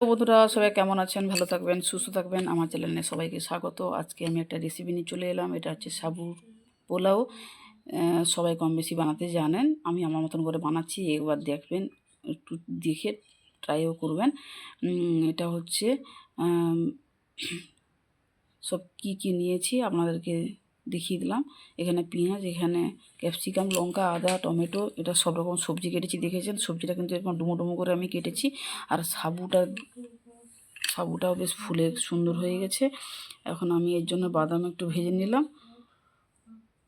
বন্ধুরা, সবাই কেমন আছেন? ভালো থাকবেন, সুস্থ থাকবেন। আমার চ্যানেলে সবাইকে স্বাগত। আজকে আমি একটা রেসিপি নিয়ে চলে এলাম। এটা হচ্ছে সাবুর পোলাও। সবাই কম বেশি বানাতে জানেন। আমি আমার মতন করে বানাচ্ছি, একবার দেখবেন, একটু দেখে ট্রাইও করবেন। এটা হচ্ছে সব কি কি নিয়েছি আপনাদেরকে দেখিয়ে দিলাম। এখানে পেঁয়াজ, এখানে ক্যাপসিকাম, লঙ্কা, আদা, টমেটো, এটা সব রকম সবজি কেটেছি, দেখেছেন? সবজিটা কিন্তু এরকম ডুমো ডুমো করে আমি কেটেছি। আর সাবুটা, সাবুটাও বেশ ফুলে সুন্দর হয়ে গেছে। এখন আমি এর জন্য বাদাম একটু ভেজে নিলাম।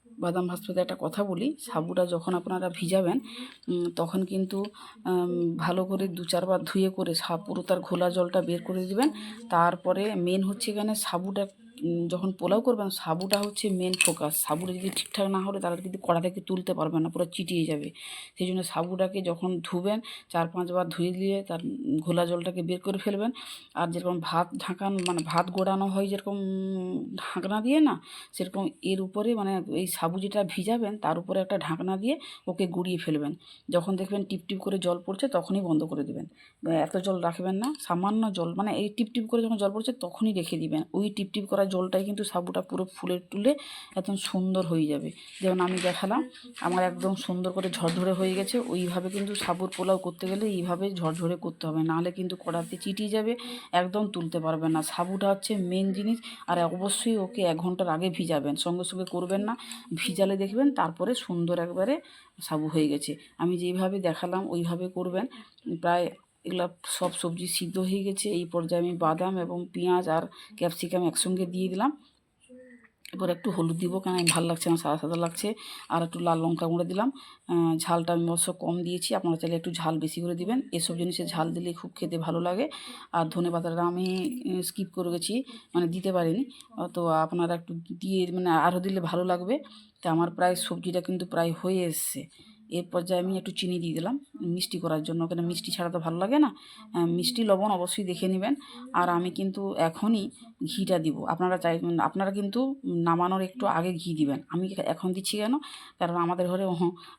বাদাম ভাজতে একটা কথা বলি, সাবুটা যখন আপনারা ভিজাবেন তখন কিন্তু ভালো করে দু চারবার ধুয়ে করে সা, পুরো তার ঘোলা জলটা বের করে দিবেন। তারপরে মেন হচ্ছে এখানে সাবুটা যখন পোলাও করবেন, সাবুটা হচ্ছে মেন ফোকাস সাবুটা যদি ঠিকঠাক না হলে, তাহলে কিন্তু কড়া থেকে তুলতে পারবেন না, পুরো চিটিয়ে যাবে। সেই জন্য সাবুটাকে যখন ধুবেন, চার পাঁচবার ধুয়ে দিয়ে তার ঘোলা জলটাকে বের করে ফেলবেন। আর যেরকম ভাত ঢাকান মানে ভাত গোড়ানো হয় যেরকম ঢাকনা দিয়ে না, সেরকম এর উপরে মানে এই সাবু যেটা ভিজাবেন, তার উপরে একটা ঢাকনা দিয়ে ওকে গুঁড়িয়ে ফেলবেন। যখন দেখবেন টিপ টিপ করে জল পড়ছে, তখনই বন্ধ করে দেবেন। এত জল রাখবেন না, সামান্য জল মানে এই টিপ টিপ করে যখন জল পড়ছে, তখনই রেখে দিবেন। ওই টিপ টিপ করা জলটাই কিন্তু সাবুটা পুরো ফুলে টুলে একদম সুন্দর হয়ে যাবে। যেমন আমি দেখালাম, আমার একদম সুন্দর করে ঝরঝরে হয়ে গেছে, ওইভাবে কিন্তু সাবুর পোলাও করতে গেলে এইভাবে ঝরঝরে করতে হবে, নাহলে কিন্তু কড়াতে চিটিয়ে যাবে, একদম তুলতে পারবেন না। সাবুটা হচ্ছে মেন জিনিস, আর অবশ্যই ওকে এক ঘণ্টার আগে ভিজাবেন, সঙ্গে সঙ্গে করবেন না, ভিজালে দেখবেন তারপরে সুন্দর একবারে সাবু হয়ে গেছে। আমি যেইভাবে দেখালাম, ওইভাবে করবেন, প্রায় এগুলো সব সবজি সিদ্ধ হয়ে গেছে। এই পর্যায়ে আমি বাদাম এবং পেঁয়াজ আর ক্যাপসিকাম একসঙ্গে দিয়ে দিলাম। এবার একটু হলুদ দিব কেন? ভালো লাগছে না, সাদা সাদা লাগছে। আর একটু লাল লঙ্কা গুঁড়ো দিলাম। ঝালটা আমি অবশ্য কম দিয়েছি। আপনারা চাইলে একটু ঝাল বেশি করে দিবেন। এসব জিনিসে ঝাল দিলে খুব খেতে ভালো লাগে। আর ধনে পাতাটা আমি স্কিপ করে গেছি। মানে দিতে পারিনি। তো আপনারা একটু দিয়ে মানে আরও দিলে ভালো লাগবে। তো আমার প্রায় সবজিটা কিন্তু প্রায় হয়ে এসছে। এর পর্যায়ে আমি একটু চিনি দিয়ে দিলাম, মিষ্টি করার জন্য। কেন, মিষ্টি ছাড়া তো ভালো লাগে না। মিষ্টি, লবণ অবশ্যই দেখে নেবেন। আর আমি কিন্তু এখনই ঘিটা দিব। আপনারা চাই, আপনারা কিন্তু নামানোর একটু আগে ঘি দিবেন। আমি এখন দিচ্ছি কেন? কারণ আমাদের ঘরে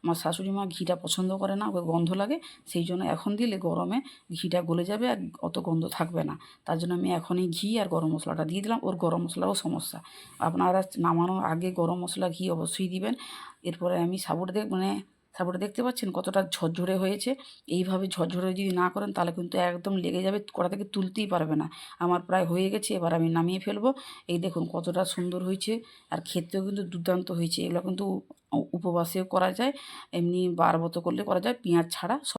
আমার শাশুড়ি মা ঘিটা পছন্দ করে না, ওকে গন্ধ লাগে। সেই জন্য এখন দিলে গরমে ঘিটা গলে যাবে আর অত গন্ধ থাকবে না। তার জন্য আমি এখনই ঘি আর গরম মশলাটা দিয়ে দিলাম। ওর গরম মশলাও সমস্যা। আপনারা নামানোর আগে গরম মশলা ঘি অবশ্যই দিবেন। এরপরে আমি সাবুট দেখ মানে সাবুটা দেখতে পাচ্ছেন কতটা ঝরঝরে হয়েছে। এইভাবে ঝরঝরে যদি না করেন তাহলে কিন্তু একদম লেগে যাবে, কড়া থেকে তুলতেই পারবে না। আমার প্রায় হয়ে গেছে, এবার আমি নামিয়ে ফেলব। এই দেখুন কতটা সুন্দর হয়েছে আর খেতেও কিন্তু দুর্দান্ত হয়েছে। এগুলো কিন্তু উপবাসেও করা যায়, এমনি বারবত করলে করা যায়, পেঁয়াজ ছাড়া